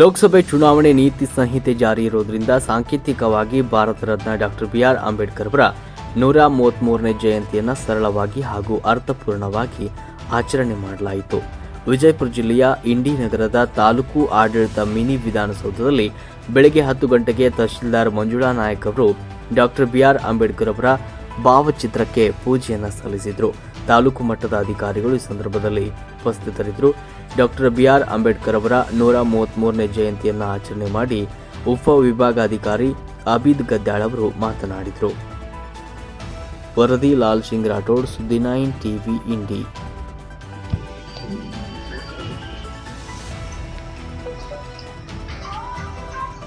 ಲೋಕಸಭೆ ಚುನಾವಣೆ ನೀತಿ ಸಂಹಿತೆ ಜಾರಿ ಇರೋದ್ರಿಂದ ಸಾಂಕೇತಿಕವಾಗಿ ಭಾರತ ರತ್ನ ಡಾಕ್ಟರ್ ಬಿಆರ್ ಅಂಬೇಡ್ಕರ್ ಅವರ ನೂರ ಮೂವತ್ತ್ಮೂರನೇ ಜಯಂತಿಯನ್ನು ಸರಳವಾಗಿ ಹಾಗೂ ಅರ್ಥಪೂರ್ಣವಾಗಿ ಆಚರಣೆ ಮಾಡಲಾಯಿತು. ವಿಜಯಪುರ ಜಿಲ್ಲೆಯ ಇಂಡಿ ನಗರದ ತಾಲೂಕು ಆಡಳಿತ ಮಿನಿ ವಿಧಾನಸೌಧದಲ್ಲಿ ಬೆಳಗ್ಗೆ ಹತ್ತು ಗಂಟೆಗೆ ತಹಶೀಲ್ದಾರ್ ಮಂಜುಳಾ ನಾಯಕ್ ಅವರು ಡಾಕ್ಟರ್ ಬಿಆರ್ ಅಂಬೇಡ್ಕರ್ ಅವರ ಭಾವಚಿತ್ರಕ್ಕೆ ಪೂಜೆಯನ್ನು ಸಲ್ಲಿಸಿದರು. ತಾಲೂಕು ಮಟ್ಟದ ಅಧಿಕಾರಿಗಳು ಈ ಸಂದರ್ಭದಲ್ಲಿ ಉಪಸ್ಥಿತರಿದ್ದರು. ಡಾಕ್ಟರ್ ಬಿಆರ್ ಅಂಬೇಡ್ಕರ್ ಅವರ ನೂರ ಮೂವತ್ತ್ಮೂರನೇ ಜಯಂತಿಯನ್ನು ಆಚರಣೆ ಮಾಡಿ ಉಪ ವಿಭಾಗಾಧಿಕಾರಿ ಅಬೀದ್ ಗದ್ದಾಳ್ ಅವರು ಮಾತನಾಡಿದರು. ವರದಿ, ಲಾಲ್ ಸಿಂಗ್ ರಾಠೋಡ್ ಸುದ್ದಿ nine TV Indi.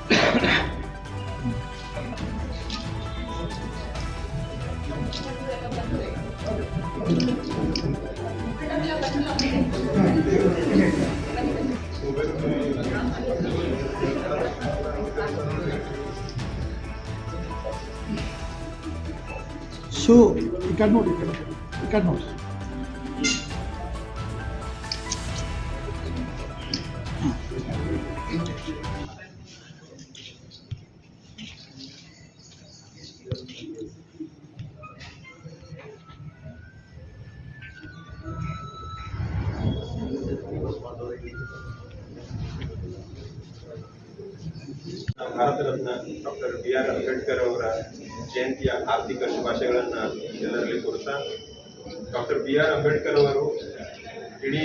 So, you cannot, you cannot, Bharat Ratna doctor B R Ambedkar ಅವರ ಜಯಂತಿಯ ಆರ್ಥಿಕ ಶುಭಾಶಯಗಳನ್ನು ಎಲ್ಲರಲ್ಲಿ ಕೋರುತ್ತಾ, ಡಾಕ್ಟರ್ ಬಿ ಆರ್ ಅಂಬೇಡ್ಕರ್ ಅವರು ಇಡೀ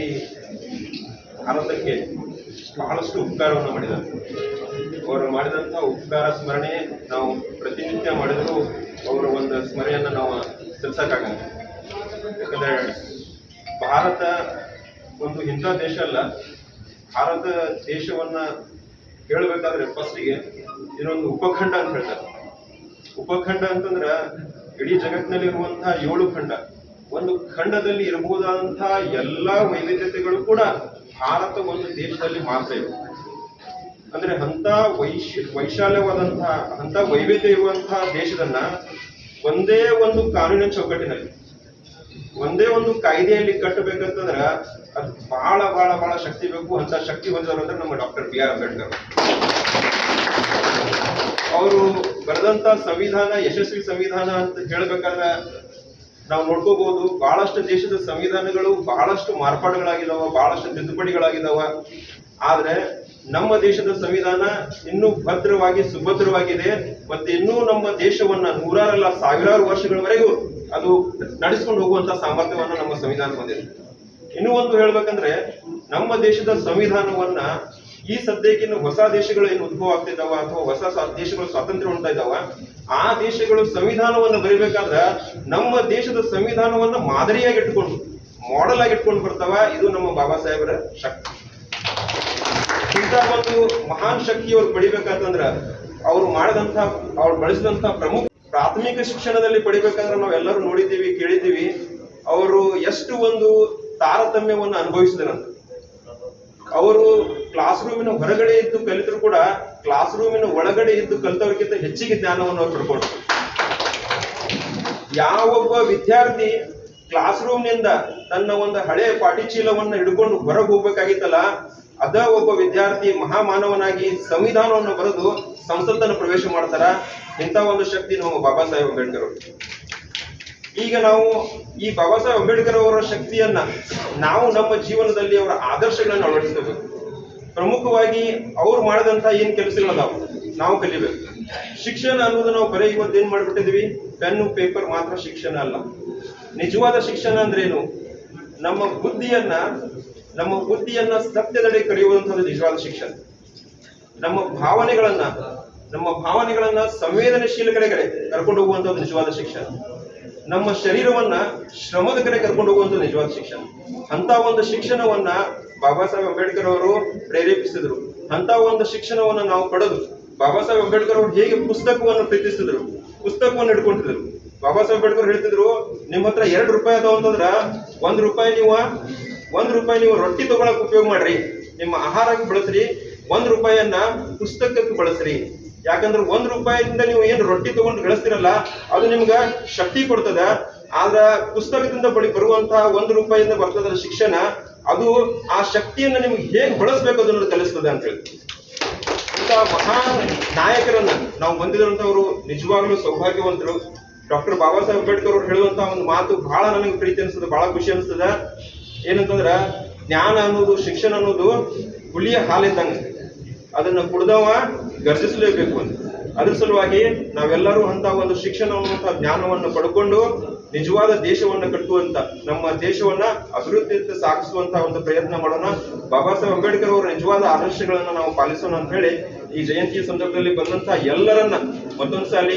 ಭಾರತಕ್ಕೆ ಬಹಳಷ್ಟು ಉಪಕಾರವನ್ನು ಮಾಡಿದ್ದಾರೆ. ಅವರು ಮಾಡಿದಂಥ ಉಪಕಾರ ಸ್ಮರಣೆ ನಾವು ಪ್ರತಿನಿತ್ಯ ಮಾಡಿದರೂ ಅವರ ಒಂದು ಸ್ಮರಣೆಯನ್ನು ನಾವು ಸಲ್ಲಿಸೋಕ್ಕಾಗಲ್ಲ ಯಾಕಂದರೆ ಭಾರತ ಒಂದು ಇಂಥ ದೇಶ ಅಲ್ಲ. ಭಾರತ ದೇಶವನ್ನ ಹೇಳ್ಬೇಕಾದ್ರೆ ಫಸ್ಟಿಗೆ ಇದೊಂದು ಉಪಖಂಡ ಅಂತ ಹೇಳ್ತಾರೆ. ಉಪಖಂಡ ಅಂತಂದ್ರ ಇಡೀ ಜಗತ್ತಿನಲ್ಲಿರುವಂತಹ ಏಳು ಖಂಡ. ಒಂದು ಖಂಡದಲ್ಲಿ ಇರಬಹುದಾದಂತಹ ಎಲ್ಲಾ ವೈವಿಧ್ಯತೆಗಳು ಕೂಡ ಭಾರತ ಒಂದು ದೇಶದಲ್ಲಿ ಮಾತ್ರ ಇವೆ. ಅಂದ್ರೆ ಅಂತ ವೈಶ್ ವೈಶಾಲ್ಯವಾದಂತಹ ಅಂತ ವೈವಿಧ್ಯ ಇರುವಂತಹ ದೇಶದನ್ನ ಒಂದೇ ಒಂದು ಕಾನೂನಿನ ಚೌಕಟ್ಟಿನಲ್ಲಿ, ಒಂದೇ ಒಂದು ಕಾಯ್ದೆಯಲ್ಲಿ ಕಟ್ಟಬೇಕಂತಂದ್ರ ಅದು ಬಹಳ ಬಹಳ ಬಹಳ ಶಕ್ತಿ ಬೇಕು ಅಂತ ಶಕ್ತಿ ಹೊಂದಿದವರು ನಮ್ಮ ಡಾಕ್ಟರ್ ಬಿ ಆರ್ ಅಂಬೇಡ್ಕರ್. ಅವರು ಬರೆದಂತ ಸಂವಿಧಾನ, ಯಶಸ್ವಿ ಸಂವಿಧಾನ ಅಂತ ಹೇಳ್ಬೇಕಾದ್ರೆ ನಾವು ನೋಡ್ಕೋಬಹುದು, ಬಹಳಷ್ಟು ದೇಶದ ಸಂವಿಧಾನಗಳು ಬಹಳಷ್ಟು ಮಾರ್ಪಾಡುಗಳಾಗಿದಾವ, ಬಹಳಷ್ಟು ತಿದ್ದುಪಡಿಗಳಾಗಿದಾವ. ಆದ್ರೆ ನಮ್ಮ ದೇಶದ ಸಂವಿಧಾನ ಇನ್ನೂ ಭದ್ರವಾಗಿ, ಸುಭದ್ರವಾಗಿದೆ ಮತ್ತೆ ಇನ್ನೂ ನಮ್ಮ ದೇಶವನ್ನ ನೂರಾರಲ್ಲ ಸಾವಿರಾರು ವರ್ಷಗಳವರೆಗೂ ಅದು ನಡೆಸ್ಕೊಂಡು ಹೋಗುವಂತ ಸಾಮರ್ಥ್ಯವನ್ನ ನಮ್ಮ ಸಂವಿಧಾನ ಹೊಂದಿದೆ. ಇನ್ನೂ ಒಂದು ಹೇಳ್ಬೇಕಂದ್ರೆ ನಮ್ಮ ದೇಶದ ಸಂವಿಧಾನವನ್ನ ಈ ಸದ್ಯಕ್ಕಿನ್ನು ಹೊಸ ದೇಶಗಳು ಏನು ಉದ್ಭವ ಆಗ್ತಿದ್ದಾವ ಅಥವಾ ಹೊಸ ದೇಶಗಳು ಸ್ವಾತಂತ್ರ್ಯ ಉಂಟಾ ಇದ್ದಾವ ಆ ದೇಶಗಳು ಸಂವಿಧಾನವನ್ನು ಬರೀಬೇಕಾದ್ರ ನಮ್ಮ ದೇಶದ ಸಂವಿಧಾನವನ್ನ ಮಾದರಿಯಾಗಿ ಇಟ್ಕೊಂಡು ಮಾಡೆಲ್ ಆಗಿ ಇಟ್ಕೊಂಡು ಬರ್ತಾವ. ಇದು ನಮ್ಮ ಬಾಬಾ ಸಾಹೇಬರ ಶಕ್ತಿ. ಇಂಥ ಒಂದು ಮಹಾನ್ ಶಕ್ತಿ ಅವ್ರು ಪಡಿಬೇಕಂತಂದ್ರ ಅವ್ರು ಮಾಡಿದಂತ ಅವ್ರು ಬಳಸಿದಂತ ಪ್ರಮುಖ ಪ್ರಾಥಮಿಕ ಶಿಕ್ಷಣದಲ್ಲಿ ಪಡಿಬೇಕಂದ್ರೆ ನಾವೆಲ್ಲರೂ ನೋಡಿದ್ದೀವಿ, ಕೇಳಿದ್ದೀವಿ. ಅವರು ಎಷ್ಟು ಒಂದು ತಾರತಮ್ಯವನ್ನು ಅನುಭವಿಸಿದ್ರಂತ ಅವರು ಕ್ಲಾಸ್ ರೂಮಿನ ಹೊರಗಡೆ ಇದ್ದು ಕಲಿತರು ಕೂಡ ಕ್ಲಾಸ್ ರೂಮಿನ ಒಳಗಡೆ ಇದ್ದು ಕಲಿತವ್ರಿಗಿಂತ ಹೆಚ್ಚಿಗೆ ಜ್ಞಾನವನ್ನು ಅವ್ರು ಯಾವ ಯಾವೊಬ್ಬ ವಿದ್ಯಾರ್ಥಿ ಕ್ಲಾಸ್ ರೂಮ್ನಿಂದ ತನ್ನ ಒಂದು ಹಳೆ ಪಾಟಿ ಚೀಲವನ್ನ ಹಿಡ್ಕೊಂಡು ಹೊರಗೆ ಹೋಗ್ಬೇಕಾಗಿತ್ತಲ್ಲ, ಅದ ಒಬ್ಬ ವಿದ್ಯಾರ್ಥಿ ಮಹಾಮಾನವನಾಗಿ ಸಂವಿಧಾನವನ್ನು ಬರೆದು ಸಂಸತ್ತನ್ನು ಪ್ರವೇಶ ಮಾಡ್ತಾರ, ಇಂಥ ಒಂದು ಶಕ್ತಿ ನಮ್ಮ ಬಾಬಾ ಸಾಹೇಬ್ ಅಂಬೇಡ್ಕರ್ ಅವರು. ಈಗ ನಾವು ಈ ಬಾಬಾ ಸಾಹೇಬ್ ಅಂಬೇಡ್ಕರ್ ಅವರ ಶಕ್ತಿಯನ್ನ ನಾವು ನಮ್ಮ ಜೀವನದಲ್ಲಿ ಅವರ ಆದರ್ಶಗಳನ್ನು ಅಳವಡಿಸಬೇಕು ಪ್ರಮುಖವಾಗಿ ಅವ್ರು ಮಾಡಿದಂತ ಏನ್ ಕೆಲಸಗಳದಾವ ನಾವು ಕಲಿಬೇಕು. ಶಿಕ್ಷಣ ಅನ್ನೋದು ನಾವು ಬರೀ ಇವತ್ತು ಏನ್ ಮಾಡ್ಬಿಟ್ಟಿದೀವಿ? ಪೆನ್ನು, ಪೇಪರ್ ಮಾತ್ರ ಶಿಕ್ಷಣ ಅಲ್ಲ. ನಿಜವಾದ ಶಿಕ್ಷಣ ಅಂದ್ರೇನು? ನಮ್ಮ ಬುದ್ಧಿಯನ್ನ ನಮ್ಮ ಬುದ್ಧಿಯನ್ನ ಸತ್ಯದಡೆ ಕರೆಯುವಂಥದ್ದು ನಿಜವಾದ ಶಿಕ್ಷಣ. ನಮ್ಮ ಭಾವನೆಗಳನ್ನ ನಮ್ಮ ಭಾವನೆಗಳನ್ನ ಸಂವೇದನಶೀಲ ಕಡೆಗಡೆ ಕರ್ಕೊಂಡು ಹೋಗುವಂಥದ್ದು ನಿಜವಾದ ಶಿಕ್ಷಣ. ನಮ್ಮ ಶರೀರವನ್ನ ಶ್ರಮದ ಕಡೆ ಕರ್ಕೊಂಡು ಹೋಗುವಂತ ನಿಜವಾದ ಶಿಕ್ಷಣ. ಅಂತ ಒಂದು ಶಿಕ್ಷಣವನ್ನ ಬಾಬಾ ಸಾಹೇಬ್ ಅಂಬೇಡ್ಕರ್ ಅವರು ಪ್ರೇರೇಪಿಸಿದ್ರು. ಅಂತ ಒಂದು ಶಿಕ್ಷಣವನ್ನ ನಾವು ಪಡೆದು ಬಾಬಾ ಸಾಹೇಬ್ ಅಂಬೇಡ್ಕರ್ ಅವರು ಹೇಗೆ ಪುಸ್ತಕವನ್ನು ಪ್ರೀತಿಸಿದ್ರು, ಪುಸ್ತಕವನ್ನು ಹಿಡ್ಕೊಂಡಿದ್ರು. ಬಾಬಾ ಸಾಹೇಬ್ ಅಂಬೇಡ್ಕರ್ ಹೇಳ್ತಿದ್ರು, ನಿಮ್ಮ ಹತ್ರ ಎರಡು ರೂಪಾಯಿ ಅದಾವ ಅಂತಂದ್ರ ಒಂದ್ ರೂಪಾಯಿ ನೀವು, ಒಂದ್ ರೂಪಾಯಿ ನೀವು ರೊಟ್ಟಿ ತಗೊಳಕ್ ಉಪಯೋಗ ಮಾಡ್ರಿ. ನಿಮ್ಮ ಆಹಾರಕ್ಕೆ ಬಳಸ್ರಿ, ಒಂದ್ ರೂಪಾಯಿಯನ್ನ ಪುಸ್ತಕಕ್ಕೆ ಬಳಸ್ರಿ. ಯಾಕಂದ್ರೆ ಒಂದ್ ರೂಪಾಯಿಯಿಂದ ನೀವು ಏನು ರೊಟ್ಟಿ ತಗೊಂಡು ಗಳಿಸ್ತಿರಲ್ಲ, ಅದು ನಿಮ್ಗೆ ಶಕ್ತಿ ಕೊಡ್ತದ. ಆದ್ರ ಪುಸ್ತಕದಿಂದ ಬಳಿ ಬರುವಂತಹ ಒಂದು ರೂಪಾಯಿಯಿಂದ ಬರ್ತದ ಶಿಕ್ಷಣ, ಅದು ಆ ಶಕ್ತಿಯನ್ನ ನಿಮ್ಗೆ ಹೇಗೆ ಬಳಸ್ಬೇಕು ಅದನ್ನು ಕಲಿಸ್ತದೆ ಅಂತ ಹೇಳಿ. ಇಂಥ ಮಹಾನ್ ನಾಯಕರನ್ನ ನಾವು ಹೊಂದಿದಂಥವ್ರು ನಿಜವಾಗ್ಲೂ ಸೌಭಾಗ್ಯವಂತರು. ಡಾಕ್ಟರ್ ಬಾಬಾ ಸಾಹೇಬ್ ಅಂಬೇಡ್ಕರ್ ಅವ್ರು ಹೇಳುವಂತ ಒಂದು ಮಾತು ಬಹಳ ನನಗೆ ಪ್ರೀತಿ ಅನಿಸ್ತದೆ, ಬಹಳ ಖುಷಿ ಅನಿಸ್ತದ. ಏನಂತಂದ್ರ, ಜ್ಞಾನ ಅನ್ನೋದು, ಶಿಕ್ಷಣ ಅನ್ನೋದು ಹುಲಿಯ ಹಾಲಿದ್ದಂಗೆ. ಅದನ್ನ ಕುಡ್ದವ ಗರ್ಜಿಸಲೇಬೇಕು ಅಂತ. ಅದ್ರ ಸಲುವಾಗಿ ನಾವೆಲ್ಲರೂ ಅಂತ ಒಂದು ಶಿಕ್ಷಣ ಅನ್ನುವಂತ ಜ್ಞಾನವನ್ನು ಪಡ್ಕೊಂಡು ನಿಜವಾದ ದೇಶವನ್ನು ಕಟ್ಟುವಂತ, ನಮ್ಮ ದೇಶವನ್ನ ಅಭಿವೃದ್ಧಿಯತ್ತ ಸಾಗಿಸುವಂತ ಒಂದು ಪ್ರಯತ್ನ ಮಾಡೋಣ. ಬಾಬಾ ಸಾಹೇಬ್ ಅಂಬೇಡ್ಕರ್ ಅವರ ನಿಜವಾದ ಆದರ್ಶಗಳನ್ನ ನಾವು ಪಾಲಿಸೋಣ ಅಂತ ಹೇಳಿ ಈ ಜಯಂತಿ ಸಂದರ್ಭದಲ್ಲಿ ಬಂದಂತ ಎಲ್ಲರನ್ನ ಮತ್ತೊಂದ್ಸಾಲಿ